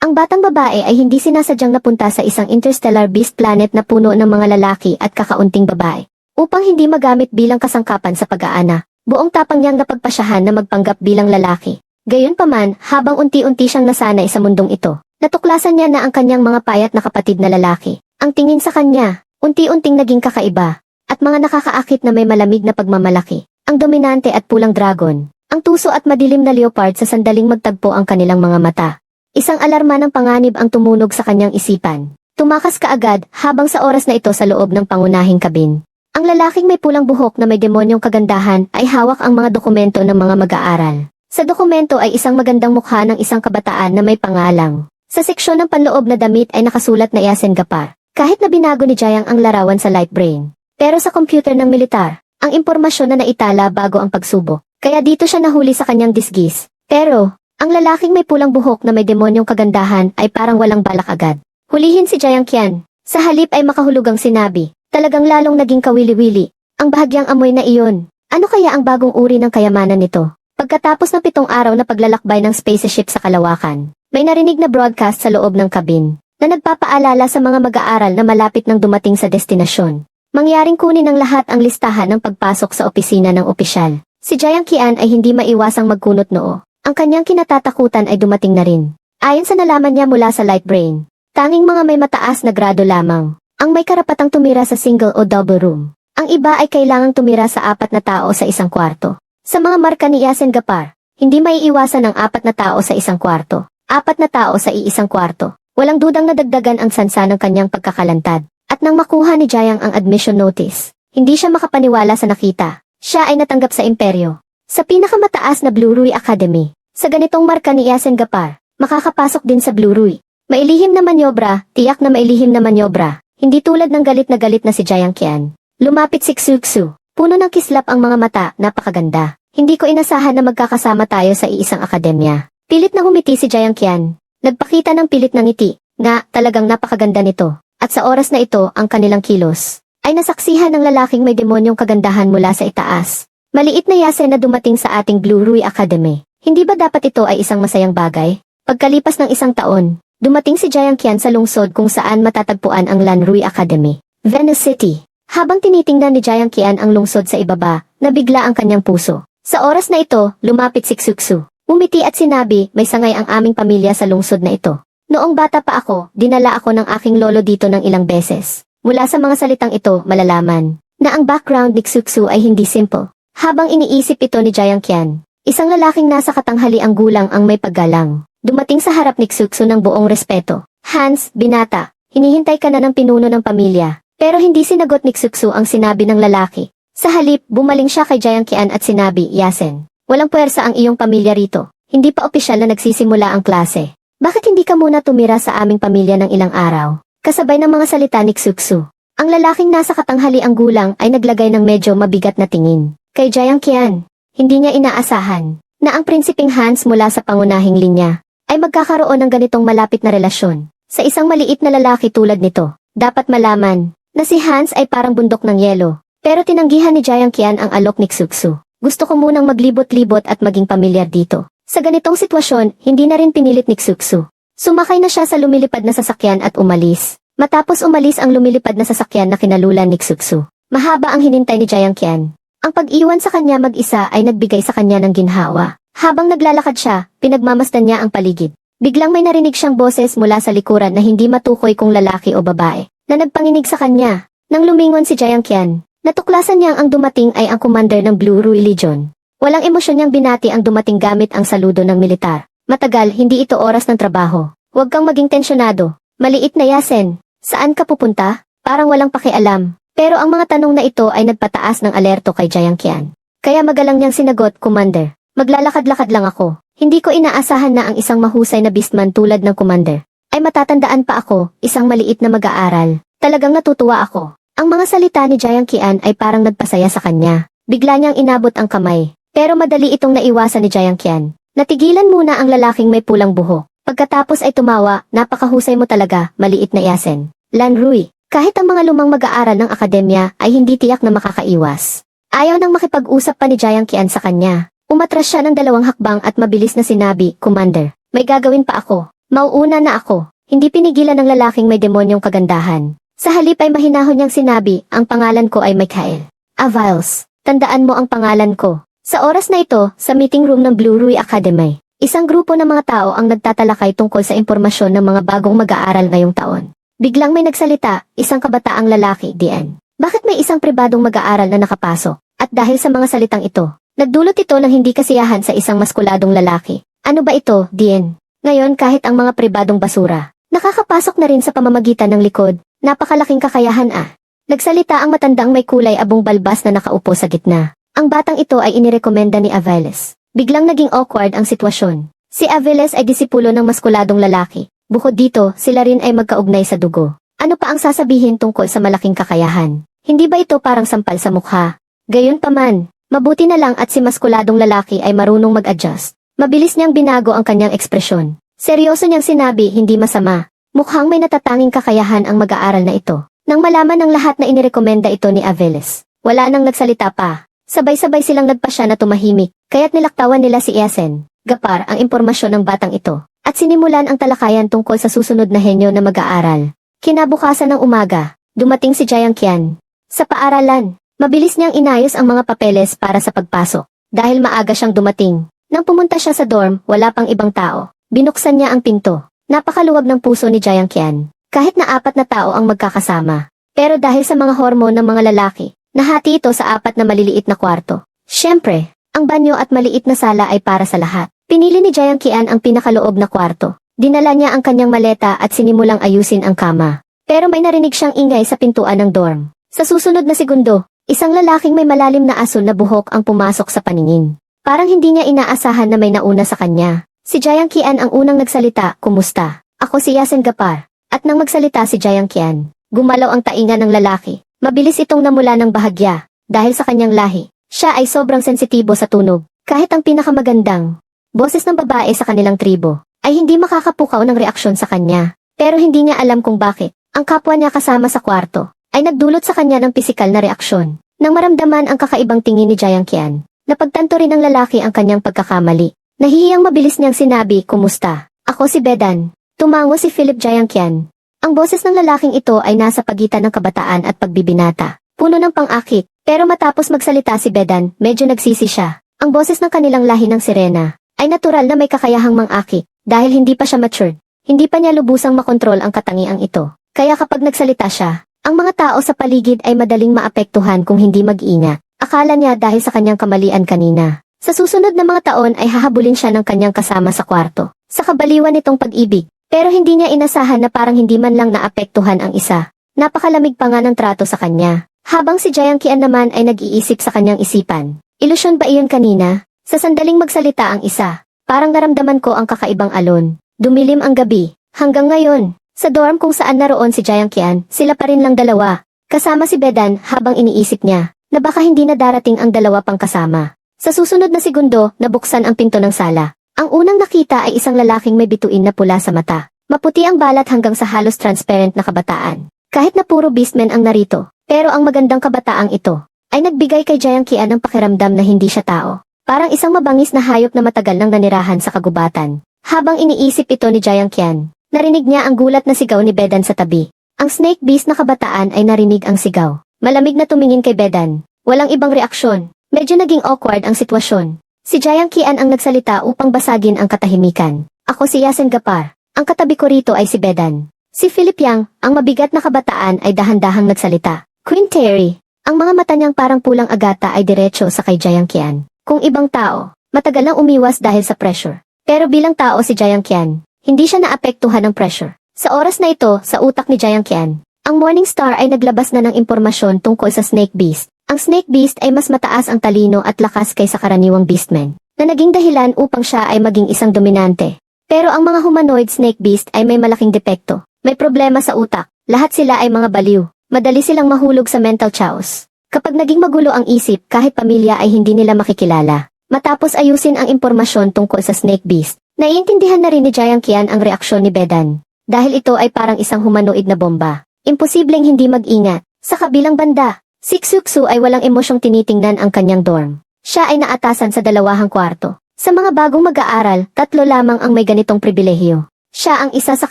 Ang batang babae ay hindi sinasadyang napunta sa isang interstellar beast planet na puno ng mga lalaki at kakaunting babae. Upang hindi magamit bilang kasangkapan sa pag-aana, buong tapang niyang napagpasyahan na magpanggap bilang lalaki. Gayunpaman, habang unti-unti siyang nasanay sa mundong ito, natuklasan niya na ang kanyang mga payat na kapatid na lalaki. Ang tingin sa kanya, unti-unting naging kakaiba, at mga nakakaakit na may malamig na pagmamalaki. Ang dominante at pulang dragon, ang tuso at madilim na leopard sa sandaling magtagpo ang kanilang mga mata. Isang alarma ng panganib ang tumunog sa kanyang isipan. Tumakas kaagad habang sa oras na ito sa loob ng pangunahing kabin. Ang lalaking may pulang buhok na may demonyong kagandahan ay hawak ang mga dokumento ng mga mag-aaral. Sa dokumento ay isang magandang mukha ng isang kabataan na may pangalang. Sa seksyon ng panloob na damit ay nakasulat na Yasen Gapar. Kahit na binago ni Jayang ang larawan sa light brain. Pero sa computer ng militar, ang impormasyon na naitala bago ang pagsubo. Kaya dito siya nahuli sa kanyang disgis. Pero, ang lalaking may pulang buhok na may demonyong kagandahan ay parang walang balak agad. Hulihin si Jayang Kian. Sa halip ay makahulugang sinabi, talagang lalong naging kawili-wili. Ang bahagyang amoy na iyon. Ano kaya ang bagong uri ng kayamanan nito? Pagkatapos ng pitong araw na paglalakbay ng spaceship sa kalawakan, may narinig na broadcast sa loob ng kabin na nagpapaalala sa mga mag-aaral na malapit nang dumating sa destinasyon. Mangyaring kunin ng lahat ang listahan ng pagpasok sa opisina ng opisyal. Si Jayang Kian ay hindi maiwasang magkunot noo. Ang kanyang kinatatakutan ay dumating na rin. Ayon sa nalaman niya mula sa light brain, tanging mga may mataas na grado lamang ang may karapatang tumira sa single o double room. Ang iba ay kailangang tumira sa apat na tao sa isang kwarto. Sa mga marka ni Yasen Gapar, hindi maiiwasan ang apat na tao sa isang kwarto. Apat na tao sa iisang kwarto. Walang dudang nadagdagan ang sansa ng kanyang pagkakalantad. At nang makuha ni Jayang ang admission notice, hindi siya makapaniwala sa nakita. Siya ay natanggap sa imperyo. Sa pinakamataas na Blue Rui Academy, sa ganitong marka ni Yasen Gapar, makakapasok din sa Blue Rui. Mailihim na manyobra, tiyak na mailihim na manyobra, hindi tulad ng galit na galit na si Jayang Kian. Lumapit si Xuksu, puno ng kislap ang mga mata, napakaganda. Hindi ko inasahan na magkakasama tayo sa iisang akademya. Pilit na humiti si Jayang Kian. Nagpakita ng pilit ng ngiti, na talagang napakaganda nito. At sa oras na ito, ang kanilang kilos, ay nasaksihan ng lalaking may demonyong kagandahan mula sa itaas. Maliit na yasen na dumating sa ating Blue Rui Academy. Hindi ba dapat ito ay isang masayang bagay? Pagkalipas ng isang taon, dumating si Jayang Kian sa lungsod kung saan matatagpuan ang Lan Rui Academy, Venice City. Habang tinitingnan ni Jayang Kian ang lungsod sa ibaba, nabigla ang kanyang puso. Sa oras na ito, lumapit si Xuksu. Umiti at sinabi, may sangay ang aming pamilya sa lungsod na ito. Noong bata pa ako, dinala ako ng aking lolo dito ng ilang beses. Mula sa mga salitang ito, malalaman na ang background ni Xuksu ay hindi simple. Habang iniisip ito ni Jayang Kian, isang lalaking nasa katanghali ang gulang ang may paggalang. Dumating sa harap ni Xuksu ng buong respeto. Hans, binata, hinihintay ka na ng pinuno ng pamilya. Pero hindi sinagot ni Xuksu ang sinabi ng lalaki. Sa halip, bumaling siya kay Jayang Kian at sinabi, Yasen, walang puwersa ang iyong pamilya rito. Hindi pa opisyal na nagsisimula ang klase. Bakit hindi ka muna tumira sa aming pamilya ng ilang araw? Kasabay ng mga salita ni Xuksu. Ang lalaking nasa katanghali ang gulang ay naglagay ng medyo mabigat na tingin. Kay Jayang Kian, hindi niya inaasahan na ang prinsiping Hans mula sa pangunahing linya ay magkakaroon ng ganitong malapit na relasyon. Sa isang maliit na lalaki tulad nito, dapat malaman na si Hans ay parang bundok ng yelo. Pero tinanggihan ni Jayang Kian ang alok ni Xuksu. Gusto ko munang maglibot-libot at maging pamilyar dito. Sa ganitong sitwasyon, hindi na rin pinilit ni Xuksu. Sumakay na siya sa lumilipad na sasakyan at umalis. Matapos umalis ang lumilipad na sasakyan na kinalulan ni Xuksu. Mahaba ang hinintay ni Jayang Kian. Ang pag-iwan sa kanya mag-isa ay nagbigay sa kanya ng ginhawa. Habang naglalakad siya, pinagmamasdan niya ang paligid. Biglang may narinig siyang boses mula sa likuran na hindi matukoy kung lalaki o babae, na nagpanginig sa kanya. Nang lumingon si Jayang Kian, natuklasan niyang ang dumating ay ang commander ng Blue Rui Legion. Walang emosyon niyang binati ang dumating gamit ang saludo ng militar. Matagal, hindi ito oras ng trabaho. Huwag kang maging tensyonado. Maliit na yasen. Saan ka pupunta? Parang walang pakialam. Pero ang mga tanong na ito ay nagpataas ng alerto kay Jayang Kian. Kaya magalang niyang sinagot, Commander. Maglalakad-lakad lang ako. Hindi ko inaasahan na ang isang mahusay na beastman tulad ng Commander. Ay matatandaan pa ako, isang maliit na mag-aaral. Talagang natutuwa ako. Ang mga salita ni Jayang Kian ay parang nagpasaya sa kanya. Bigla niyang inabot ang kamay. Pero madali itong naiwasan ni Jayang Kian. Natigilan muna ang lalaking may pulang buhok. Pagkatapos ay tumawa, napakahusay mo talaga, maliit na yasen. Lan Rui, kahit ang mga lumang mag-aaral ng akademya ay hindi tiyak na makakaiwas. Ayaw nang makipag-usap pa ni Jayang Kian sa kanya. Umatras siya ng dalawang hakbang at mabilis na sinabi, Commander, may gagawin pa ako. Mauuna na ako. Hindi pinigilan ng lalaking may demonyong kagandahan. Sa halip ay mahinahon niyang sinabi, ang pangalan ko ay Michael. Aviles, tandaan mo ang pangalan ko. Sa oras na ito, sa meeting room ng Blue Rui Academy, isang grupo ng mga tao ang nagtatalakay tungkol sa impormasyon ng mga bagong mag-aaral ngayong taon. Biglang may nagsalita, isang kabataang lalaki, DN. Bakit may isang pribadong mag-aaral na nakapasok? At dahil sa mga salitang ito, nagdulot ito ng hindi kasiyahan sa isang maskuladong lalaki. Ano ba ito, DN? Ngayon kahit ang mga pribadong basura, nakakapasok na rin sa pamamagitan ng likod, napakalaking kakayahan ah. Nagsalita ang matandang may kulay abong balbas na nakaupo sa gitna. Ang batang ito ay inirekomenda ni Aveles. Biglang naging awkward ang sitwasyon. Si Aveles ay disipulo ng maskuladong lalaki. Bukod dito, sila rin ay magkaugnay sa dugo. Ano pa ang sasabihin tungkol sa malaking kakayahan? Hindi ba ito parang sampal sa mukha? Gayon pa man, mabuti na lang at si maskuladong lalaki ay marunong mag-adjust. Mabilis niyang binago ang kanyang ekspresyon. Seryoso niyang sinabi, hindi masama. Mukhang may natatanging kakayahan ang mag-aaral na ito. Nang malaman ng lahat na inirekomenda ito ni Aveles, wala nang nagsalita pa. Sabay-sabay silang nagpasya na tumahimik, kaya't nilaktawan nila si Esen, Gapar ang impormasyon ng batang ito, at sinimulan ang talakayan tungkol sa susunod na henyo na mag-aaral. Kinabukasan ng umaga, dumating si Jiang Qian. Sa paaralan, mabilis niyang inayos ang mga papeles para sa pagpasok. Dahil maaga siyang dumating, nang pumunta siya sa dorm, wala pang ibang tao. Binuksan niya ang pinto. Napakaluwag ng puso ni Jiang Qian. Kahit na apat na tao ang magkakasama. Pero dahil sa mga hormon ng mga lalaki, nahati ito sa apat na maliliit na kwarto. Siyempre, ang banyo at maliit na sala ay para sa lahat. Pinili ni Jiang Qian ang pinakaloob na kwarto. Dinala niya ang kanyang maleta at sinimulang ayusin ang kama. Pero may narinig siyang ingay sa pintuan ng dorm. Sa susunod na segundo, isang lalaking may malalim na asul na buhok ang pumasok sa paningin. Parang hindi niya inaasahan na may nauna sa kanya. Si Jiang Qian ang unang nagsalita, kumusta? Ako si Yasen Gapar. At nang magsalita si Jiang Qian, gumalaw ang tainga ng lalaki. Mabilis itong namula ng bahagya, dahil sa kanyang lahi. Siya ay sobrang sensitibo sa tunog, kahit ang pinakamagandang boses ng babae sa kanilang tribo ay hindi makakapukaw ng reaksyon sa kanya. Pero hindi niya alam kung bakit. Ang kapwa niya kasama sa kwarto ay nagdulot sa kanya ng pisikal na reaksyon. Nang maramdaman ang kakaibang tingin ni Jiang Qian, napagtanto rin ng lalaki ang kanyang pagkakamali. Nahihiyang mabilis niyang sinabi, Kumusta? Ako si Bedan. Tumango si Philip Jiang Qian. Ang boses ng lalaking ito ay nasa pagitan ng kabataan at pagbibinata. Puno ng pang-akit. Pero matapos magsalita si Bedan, medyo nagsisi siya. Ang boses ng kanilang lahi ng sirena ay natural na may kakayahang mang-akit. Dahil hindi pa siya matured, hindi pa niya lubusang makontrol ang katangiang ito. Kaya kapag nagsalita siya, ang mga tao sa paligid ay madaling maapektuhan kung hindi mag-ingat. Akala niya dahil sa kanyang kamalian kanina. Sa susunod na mga taon ay hahabulin siya ng kanyang kasama sa kwarto. Sa kabaliwan nitong pag-ibig, pero hindi niya inasahan na parang hindi man lang naapektuhan ang isa. Napakalamig pa nga ng trato sa kanya. Habang si Jiang Qian naman ay nag-iisip sa kanyang isipan. Ilusyon ba iyon kanina? Sa sandaling magsalita ang isa, Parang naramdaman ko ang kakaibang alon. Dumilim ang gabi. Hanggang ngayon, sa dorm kung saan naroon si Jiang Qian, sila pa rin lang dalawa. Kasama si Bedan habang iniisip niya na baka hindi na darating ang dalawa pang kasama. Sa susunod na segundo, nabuksan ang pinto ng sala. Ang unang nakita ay isang lalaking may bituin na pula sa mata. Maputi ang balat hanggang sa halos transparent na kabataan. Kahit na puro beastmen ang narito, pero ang magandang kabataang ito ay nagbigay kay Jiang Qian ng pakiramdam na hindi siya tao. Parang isang mabangis na hayop na matagal nang nanirahan sa kagubatan. Habang iniisip ito ni Jiang Qian, narinig niya ang gulat na sigaw ni Bedan sa tabi. Ang snake beast na kabataan ay narinig ang sigaw. Malamig na tumingin kay Bedan. Walang ibang reaksyon. Medyo naging awkward ang sitwasyon. Si Jiang Qian ang nagsalita upang basagin ang katahimikan. Ako si Yasen Gapar. Ang katabi ko rito ay si Bedan. Si Philip Yang, ang mabigat na kabataan ay dahan-dahang nagsalita. Queen Terry, ang mga mata niyang parang pulang agata ay diretso sa kay Jiang Qian. Kung ibang tao, matagal nang umiwas dahil sa pressure. Pero bilang tao si Jiang Qian, hindi siya naapektuhan ng pressure. Sa oras na ito, sa utak ni Jiang Qian, ang Morning Star ay naglabas na ng impormasyon tungkol sa Snake Beast. Ang Snake Beast ay mas mataas ang talino at lakas kaysa karaniwang Beastman, na naging dahilan upang siya ay maging isang dominante. Pero ang mga humanoid Snake Beast ay may malaking depekto. May problema sa utak. Lahat sila ay mga baliw. Madali silang mahulog sa mental chaos. Kapag naging magulo ang isip kahit pamilya ay hindi nila makikilala. Matapos ayusin ang impormasyon tungkol sa Snake Beast, naiintindihan na rin ni Jiang Qian ang reaksyon ni Bedan. Dahil ito ay parang isang humanoid na bomba. Imposibleng hindi mag-ingat. Sa kabilang banda, si Xuxu ay walang emosyong tinitingnan ang kanyang dorm. Siya ay naatasan sa dalawahang kwarto. Sa mga bagong mag-aaral, tatlo lamang ang may ganitong pribilehiyo. Siya ang isa sa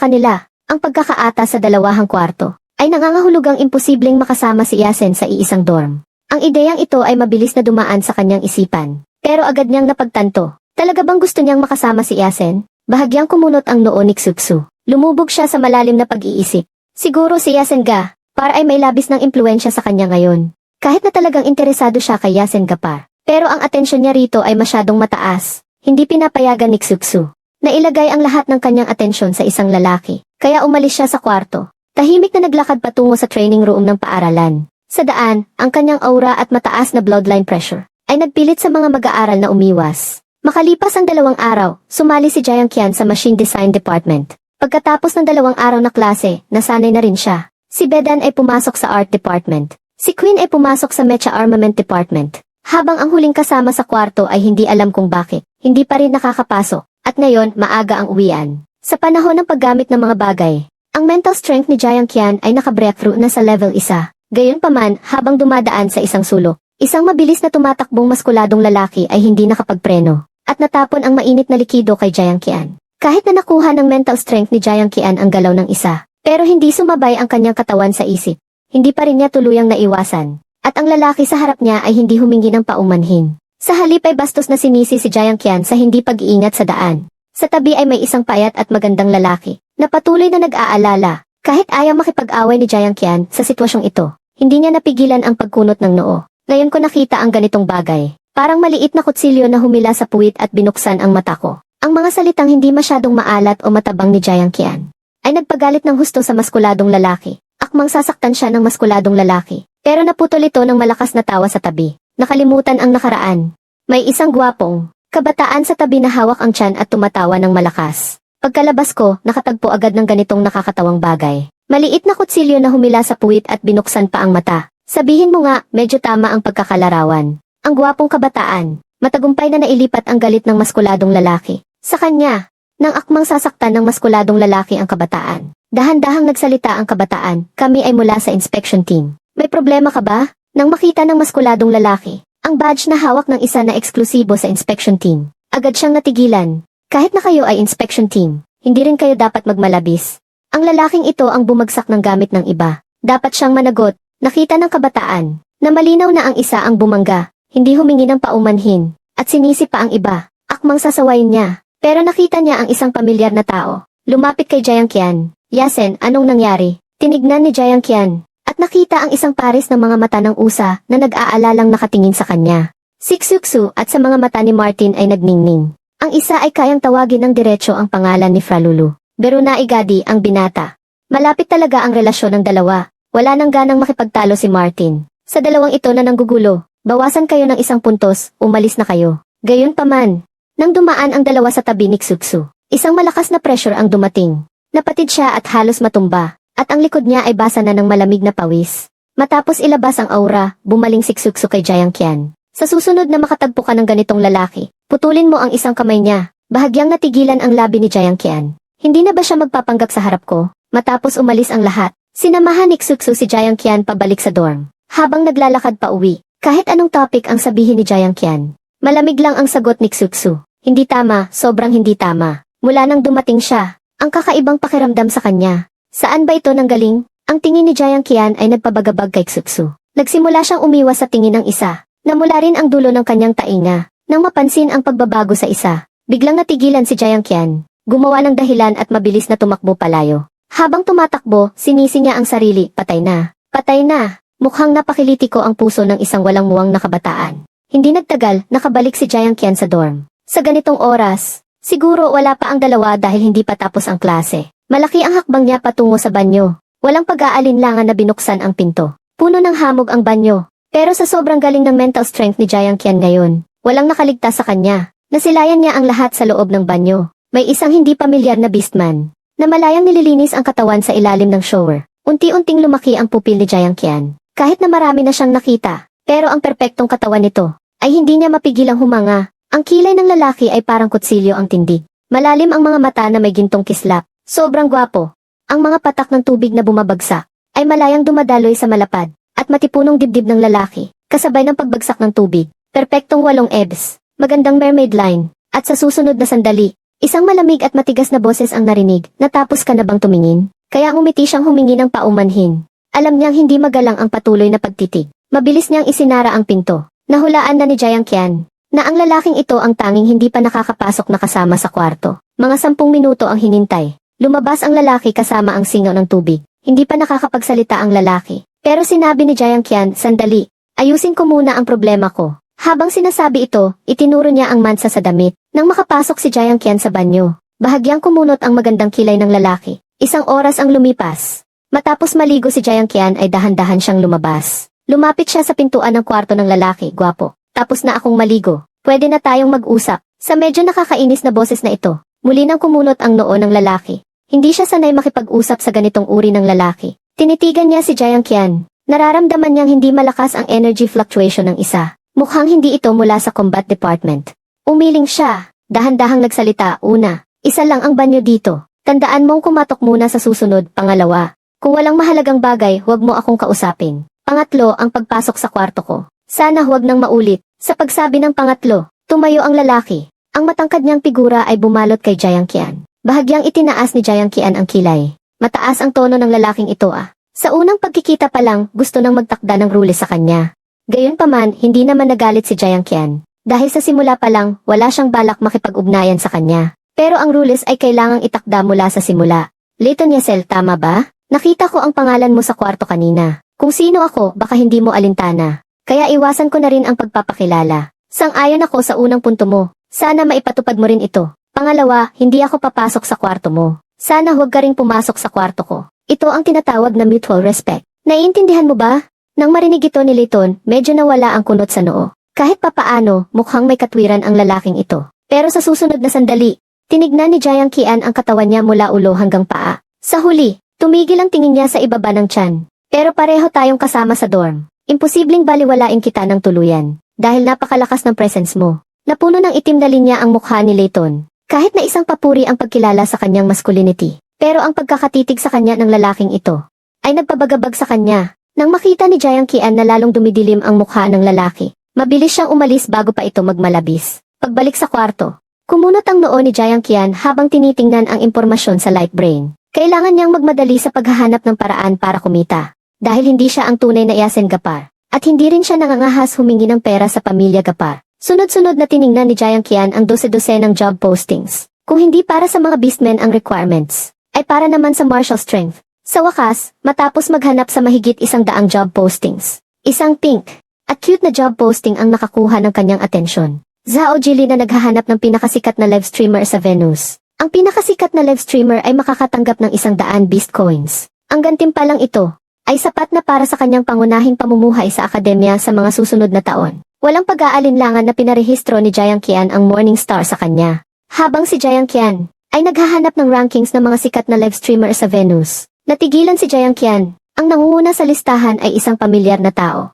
kanila. Ang pagkakaata sa dalawahang kwarto ay nangangahulugang imposibleng makasama si Yasen sa iisang dorm. Ang ideyang ito ay mabilis na dumaan sa kanyang isipan. Pero agad niyang napagtanto. Talaga bang gusto niyang makasama si Yasen? Bahagyang kumunot ang noo ni Tsutsu. Lumubog siya sa malalim na pag-iisip. Siguro si Yasen ga, para ay may labis ng impluensya sa kanya ngayon. Kahit na talagang interesado siya kay Yasen Gapar. Pero ang atensyon niya rito ay masyadong mataas. Hindi pinapayagan ni Tsutsu. Nailagay ang lahat ng kanyang atensyon sa isang lalaki. Kaya umalis siya sa kwarto. Tahimik na naglakad patungo sa training room ng paaralan. Sa daan, ang kanyang aura at mataas na bloodline pressure ay nagpilit sa mga mag-aaral na umiwas. Makalipas ang dalawang araw, sumali si Jiang Qian sa Machine Design Department. Pagkatapos ng dalawang araw na klase, nasanay na rin siya. Si Bedan ay pumasok sa Art Department. Si Queen ay pumasok sa Mecha Armament Department. Habang ang huling kasama sa kwarto ay hindi alam kung bakit, hindi pa rin nakakapasok. At ngayon, maaga ang uwian. Sa panahon ng paggamit ng mga bagay, ang mental strength ni Jiang Qian ay naka-breakthrough na sa level 1. Gayunpaman, habang dumadaan sa isang sulok, isang mabilis na tumatakbong maskuladong lalaki ay hindi nakapagpreno, at natapon ang mainit na likido kay Jiang Qian. Kahit na nakuha ng mental strength ni Jiang Qian ang galaw ng isa, pero hindi sumabay ang kanyang katawan sa isip. Hindi pa rin niya tuluyang naiwasan. At ang lalaki sa harap niya ay hindi humingi ng paumanhin. Sa halip ay bastos na sinisi si Jiang Qian sa hindi pag-iingat sa daan. Sa tabi ay may isang payat at magandang lalaki, na patuloy na nag-aalala. Kahit ayaw makipag-away ni Jiang Qian sa sitwasyong ito, hindi niya napigilan ang pagkunot ng noo. Ngayon ko nakita ang ganitong bagay. Parang maliit na kutsilyo na humila sa puwit at binuksan ang mata ko. Ang mga salitang hindi masyadong maalat o matabang ni Jiang Qian ay nagpagalit ng husto sa maskuladong lalaki. Akmang sasaktan siya ng maskuladong lalaki. Pero naputol ito ng malakas na tawa sa tabi. Nakalimutan ang nakaraan. May isang gwapong, kabataan sa tabi na hawak ang tiyan at tumatawa ng malakas. Pagkalabas ko, nakatagpo agad ng ganitong nakakatawang bagay. Maliit na kutsilyo na humila sa puwit at binuksan pa ang mata. Sabihin mo nga, medyo tama ang pagkakalarawan. Ang gwapong kabataan, matagumpay na nailipat ang galit ng maskuladong lalaki. Sa kanya, nang akmang sasaktan ng maskuladong lalaki ang kabataan. Dahan-dahang nagsalita ang kabataan, kami ay mula sa inspection team. May problema ka ba? Nang makita ng maskuladong lalaki, ang badge na hawak ng isa na eksklusibo sa inspection team, agad siyang natigilan. Kahit na kayo ay inspection team, hindi rin kayo dapat magmalabis. Ang lalaking ito ang bumagsak ng gamit ng iba. Dapat siyang managot, nakita ng kabataan, na malinaw na ang isa ang bumangga, hindi humingi ng paumanhin, at sinisi pa ang iba. Akmang sasawayin niya, pero nakita niya ang isang pamilyar na tao. Lumapit kay Jiang Qian. Yasen, anong nangyari? Tinignan ni Jiang Qian, at nakita ang isang pares ng mga mata ng usa na nag-aalalang nakatingin sa kanya. Si Xuxu at sa mga mata ni Martin ay nagningning. Ang isa ay kayang tawagin ng diretsyo ang pangalan ni Fralulu. Beruna Igadi ang binata. Malapit talaga ang relasyon ng dalawa. Wala nang ganang makipagtalo si Martin. Sa dalawang ito na nanggugulo, bawasan kayo ng isang puntos, umalis na kayo. Gayon pa man, nang dumaan ang dalawa sa tabi ni Xuxu, isang malakas na pressure ang dumating. Napatid siya at halos matumba at ang likod niya ay basa na ng malamig na pawis. Matapos ilabas ang aura, bumaling siksukso kay Jiang Qian. Sa susunod na makatagpo ka ng ganitong lalaki, putulin mo ang isang kamay niya. Bahagyang natigilan ang labi ni Jiang Qian. Hindi na ba siya magpapanggap sa harap ko? Matapos umalis ang lahat, sinamahan ni Xuxu si Jiang Qian pabalik sa dorm. Habang naglalakad pa uwi, kahit anong topic ang sabihin ni Jiang Qian, malamig lang ang sagot ni Xuxu. Hindi tama, sobrang hindi tama. Mula nang dumating siya, ang kakaibang pakiramdam sa kanya, Saan ba ito nanggaling? Ang tingin ni Jiang Qian ay nagpabagabag kay Xuxu. Nagsimula siyang umiwas sa tingin ng isa. Namula rin ang dulo ng kanyang tainga. Nang mapansin ang pagbabago sa isa, biglang natigilan si Jiang Qian. Gumawa ng dahilan at mabilis na tumakbo palayo. Habang tumatakbo, sinisi niya ang sarili, patay na. Patay na. Mukhang napakiliti ko ang puso ng isang walang muwang na kabataan. Hindi nagtagal, nakabalik si Jiang Qian sa dorm. Sa ganitong oras, siguro wala pa ang dalawa dahil hindi pa tapos ang klase. Malaki ang hakbang niya patungo sa banyo. Walang pag-aalinlangan na binuksan ang pinto. Puno ng hamog ang banyo. Pero sa sobrang galing ng mental strength ni Jiang Qian ngayon, walang nakaligtas sa kanya. Nasilayan niya ang lahat sa loob ng banyo. May isang hindi pamilyar na beastman, na malayang nililinis ang katawan sa ilalim ng shower. Unti-unting lumaki ang pupil ni Jiang Qian. Kahit na marami na siyang nakita, pero ang perpektong katawan nito, ay hindi niya mapigilang humanga. Ang kilay ng lalaki ay parang kutsilyo ang tindig. Malalim ang mga mata na may gintong kislap. Sobrang gwapo. Ang mga patak ng tubig na bumabagsak ay malayang dumadaloy sa malapad at matipunong dibdib ng lalaki, kasabay ng pagbagsak ng tubig. Perpektong walong ebs, magandang mermaid line, at sa susunod na sandali, Isang malamig at matigas na boses ang narinig, natapos ka na bang tumingin? Kaya umiti siyang humingi ng paumanhin. Alam niyang hindi magalang ang patuloy na pagtitig. Mabilis niyang isinara ang pinto. Nahulaan na ni Jayang Kian, na ang lalaking ito ang tanging hindi pa nakakapasok na kasama sa kwarto. Mga sampung minuto ang hinintay. Lumabas ang lalaki kasama ang singaw ng tubig. Hindi pa nakakapagsalita ang lalaki. Pero sinabi ni Jayang Kian, sandali, ayusin ko muna ang problema ko. Habang sinasabi ito, itinuro niya ang mansa sa damit. Nang makapasok si Jayang Kian sa banyo, bahagyang kumunot ang magandang kilay ng lalaki. Isang oras ang lumipas. Matapos maligo si Jayang Kian ay dahan-dahan siyang lumabas. Lumapit siya sa pintuan ng kwarto ng lalaki, gwapo. Tapos na akong maligo. Pwede na tayong mag-usap. Sa medyo nakakainis na boses na ito, muli nang kumunot ang noo ng lalaki. Hindi siya sanay makipag-usap sa ganitong uri ng lalaki. Tinitigan niya si Jayang Kian. Nararamdaman niyang hindi malakas ang energy fluctuation ng isa. Mukhang hindi ito mula sa combat department. Umiling siya. Dahan-dahang nagsalita, una. Isa lang ang banyo dito. Tandaan mong kumatok muna sa susunod, pangalawa. Kung walang mahalagang bagay, huwag mo akong kausapin. Pangatlo, ang pagpasok sa kwarto ko. Sana huwag nang maulit. Sa pagsabi ng pangatlo, tumayo ang lalaki. Ang matangkad niyang figura ay bumalot kay Jayang Kian. Bahagyang itinaas ni Jayang Kian ang kilay. Mataas ang tono ng lalaking ito ah. Sa unang pagkikita pa lang, gusto nang magtakda ng rules sa kanya. Gayunpaman, hindi naman nagalit si Jayang Kian. Dahil sa simula pa lang, wala siyang balak makipag-ugnayan sa kanya. Pero ang rules ay kailangang itakda mula sa simula. Leighton Yesel, tama ba? Nakita ko ang pangalan mo sa kwarto kanina. Kung sino ako, baka hindi mo alintana. Kaya iwasan ko na rin ang pagpapakilala. Sang-ayon ako sa unang punto mo. Sana maipatupad mo rin ito. Pangalawa, hindi ako papasok sa kwarto mo. Sana huwag ka ring pumasok sa kwarto ko. Ito ang tinatawag na mutual respect. Naiintindihan mo ba? Nang marinig ito ni Leighton, medyo nawala ang kunot sa noo. Kahit papaano, mukhang may katwiran ang lalaking ito. Pero sa susunod na sandali, tinignan ni Jayang Kian ang katawan niya mula ulo hanggang paa. Sa huli, tumigil ang tingin niya sa ibaba ng tiyan. Pero pareho tayong kasama sa dorm. Imposibleng baliwalain kita ng tuluyan. Dahil napakalakas ng presence mo. Napuno ng itim na linya ang mukha ni Leighton. Kahit na isang papuri ang pagkilala sa kanyang masculinity. Pero ang pagkakatitig sa kanya ng lalaking ito ay nagpabagabag sa kanya. Nang makita ni Jayang Kian na lalong dumidilim ang mukha ng lalaki, mabilis siyang umalis bago pa ito magmalabis. Pagbalik sa kwarto, kumunot ang noo ni Jayang Kian habang tinitingnan ang impormasyon sa light brain. Kailangan niyang magmadali sa paghahanap ng paraan para kumita. Dahil hindi siya ang tunay na Yasen Gapar. At hindi rin siya nangangahas humingi ng pera sa pamilya Gapar. Sunod-sunod na tiningnan ni Jayang Kian ang dose-dose ng job postings. Kung hindi para sa mga beastmen ang requirements, ay para naman sa martial strength. Sa wakas, matapos maghanap sa mahigit isang daang job postings, isang pink at cute na job posting ang nakakuha ng kanyang atensyon. Zhao Jili na naghahanap ng pinakasikat na live streamer sa Venus. Ang pinakasikat na live streamer ay makakatanggap ng isang daan beast coins. Ang gantimpalang ito ay sapat na para sa kanyang pangunahing pamumuhay sa akademya sa mga susunod na taon. Walang pag-aalinlangan na pinarehistro ni Jayang Kian ang Morning Star sa kanya. Habang si Jayang Kian ay naghahanap ng rankings ng mga sikat na live streamer sa Venus, natigilan si Jayang Kian. Ang nangunguna sa listahan ay isang pamilyar na tao.